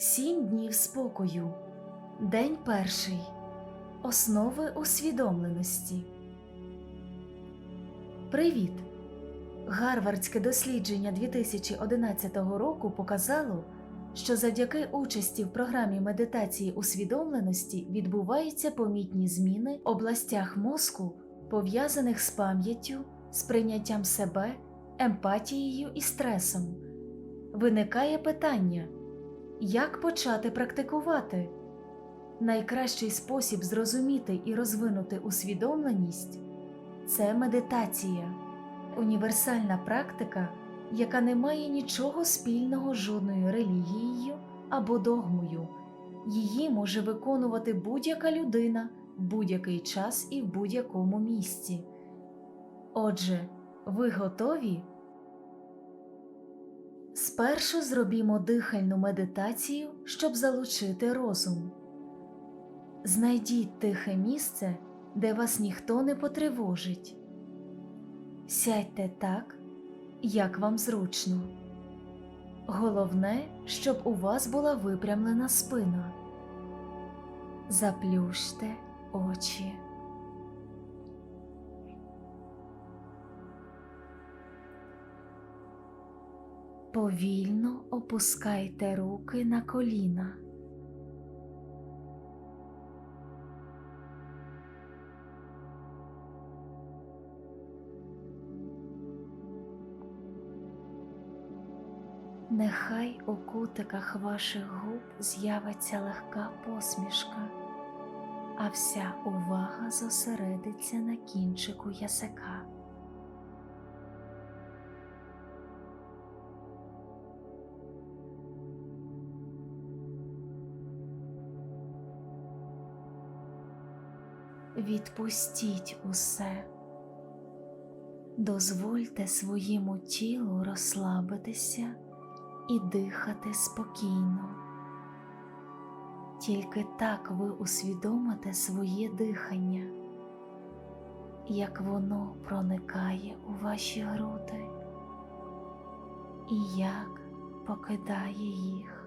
Сім днів спокою. День перший. Основи усвідомленості. Привіт! Гарвардське дослідження 2011 року показало, що завдяки участі в програмі медитації усвідомленості відбуваються помітні зміни в областях мозку, пов'язаних з пам'яттю, сприйняттям себе, емпатією і стресом. Виникає питання, як почати практикувати? Найкращий спосіб зрозуміти і розвинути усвідомленість це медитація, універсальна практика, яка не має нічого спільного з жодною релігією або догмою. Її може виконувати будь-яка людина в будь-який час і в будь-якому місці. Отже, ви готові? Спершу зробімо дихальну медитацію, щоб залучити розум. Знайдіть тихе місце, де вас ніхто не потривожить. Сядьте так, як вам зручно. Головне, щоб у вас була випрямлена спина. Заплющте очі. Повільно опускайте руки на коліна. Нехай у кутиках ваших губ з'явиться легка посмішка, а вся увага зосередиться на кінчику язика. Відпустіть усе. Дозвольте своєму тілу розслабитися і дихати спокійно. Тільки так ви усвідомите своє дихання, як воно проникає у ваші груди і як покидає їх.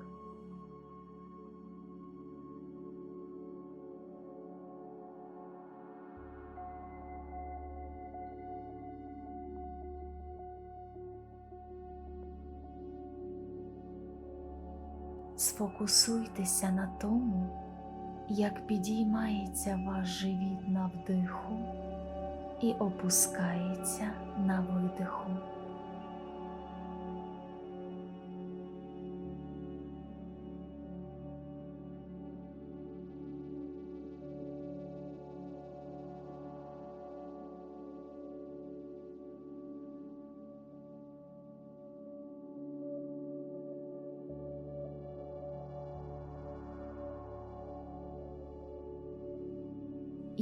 Сфокусуйтеся на тому, як підіймається ваш живіт на вдиху і опускається на видиху.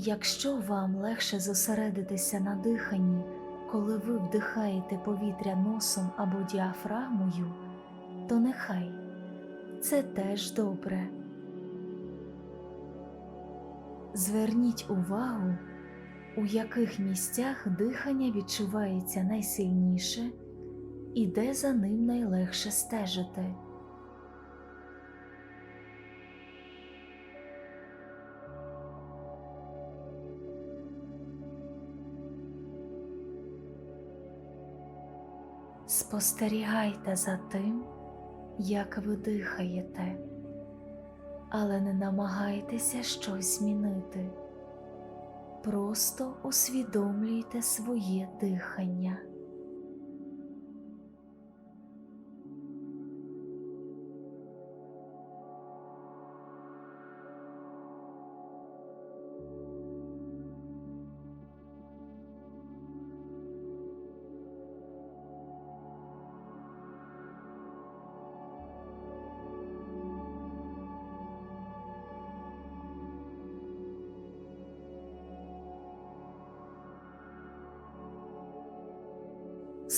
Якщо вам легше зосередитися на диханні, коли ви вдихаєте повітря носом або діафрагмою, то нехай це теж добре. Зверніть увагу, у яких місцях дихання відчувається найсильніше і де за ним найлегше стежити. Спостерігайте за тим, як ви дихаєте, але не намагайтеся щось змінити. Просто усвідомлюйте своє дихання.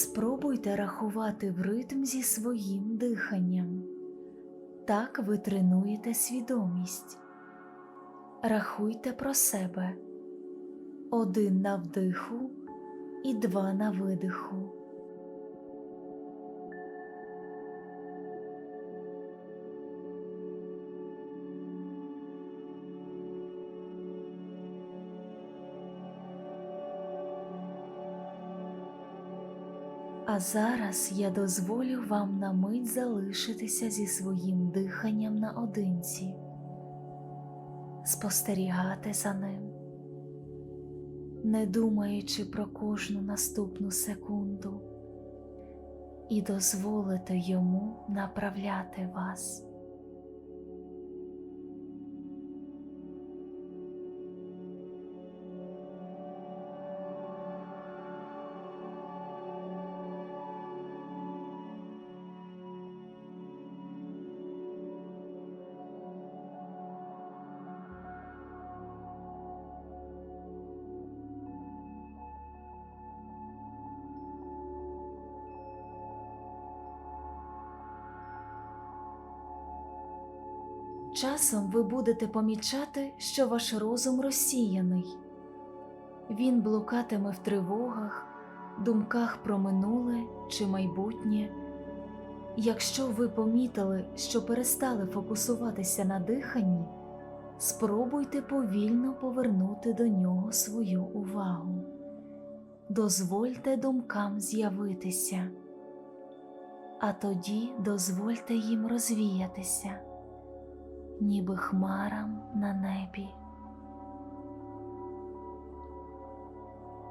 Спробуйте рахувати в ритм зі своїм диханням. Так ви тренуєте свідомість. Рахуйте про себе один на вдиху і два на видиху. А зараз я дозволю вам на мить залишитися зі своїм диханням наодинці, спостерігати за ним, не думаючи про кожну наступну секунду, і дозволити йому направляти вас. Часом ви будете помічати, що ваш розум розсіяний. Він блукатиме в тривогах, думках про минуле чи майбутнє. Якщо ви помітили, що перестали фокусуватися на диханні, спробуйте повільно повернути до нього свою увагу. Дозвольте думкам з'явитися, а тоді дозвольте їм розвіятися ніби хмарам на небі.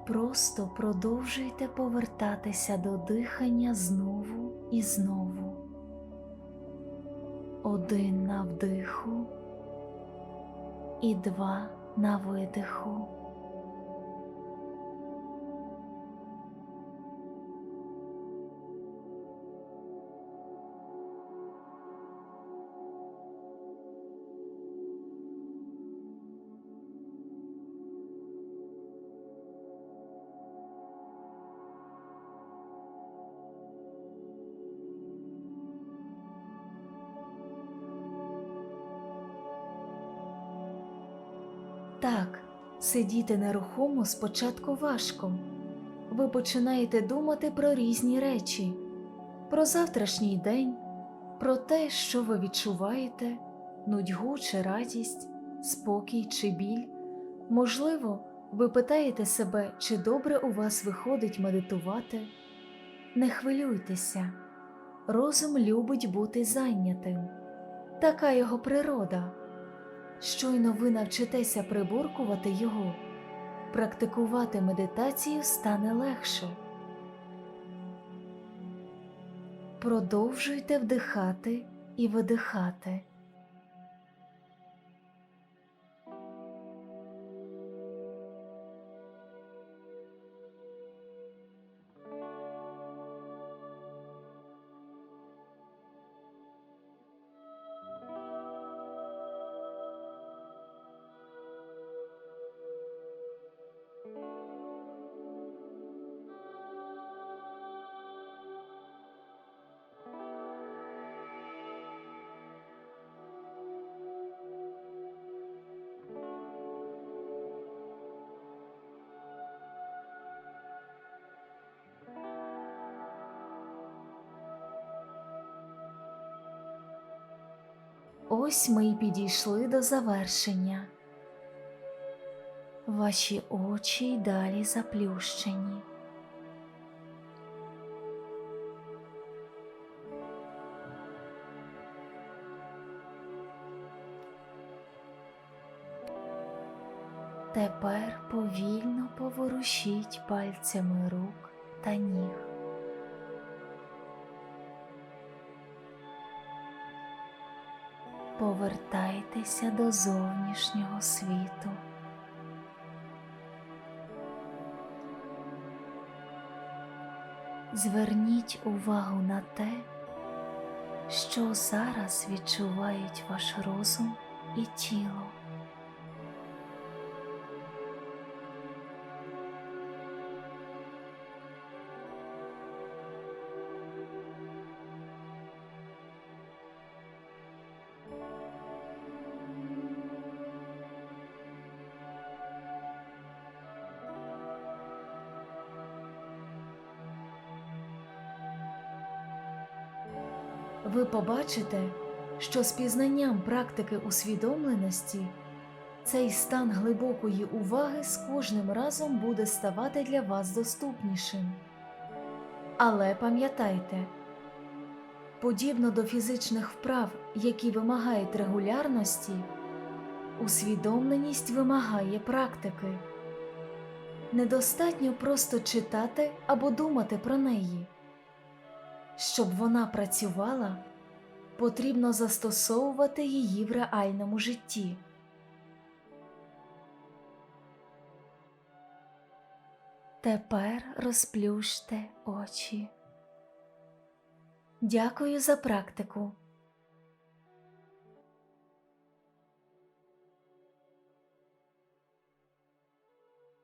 Просто продовжуйте повертатися до дихання знову і знову. Один на вдиху і два на видиху. Так, сидіти нерухомо спочатку важко. Ви починаєте думати про різні речі, про завтрашній день, про те, що ви відчуваєте, нудьгу чи радість, спокій чи біль. Можливо, ви питаєте себе, чи добре у вас виходить медитувати. Не хвилюйтеся, розум любить бути зайнятим, така його природа. Щойно ви навчитеся приборкувати його, практикувати медитацію стане легше. Продовжуйте вдихати і видихати. Ось ми й підійшли до завершення. Ваші очі й далі заплющені. Тепер повільно поворушіть пальцями рук та ніг. Повертайтеся до зовнішнього світу. Зверніть увагу на те, що зараз відчувають ваш розум і тіло. Ви побачите, що з пізнанням практики усвідомленості цей стан глибокої уваги з кожним разом буде ставати для вас доступнішим. Але пам'ятайте, подібно до фізичних вправ, які вимагають регулярності, усвідомленість вимагає практики. Недостатньо просто читати або думати про неї. Щоб вона працювала, потрібно застосовувати її в реальному житті. Тепер розплющте очі. Дякую за практику.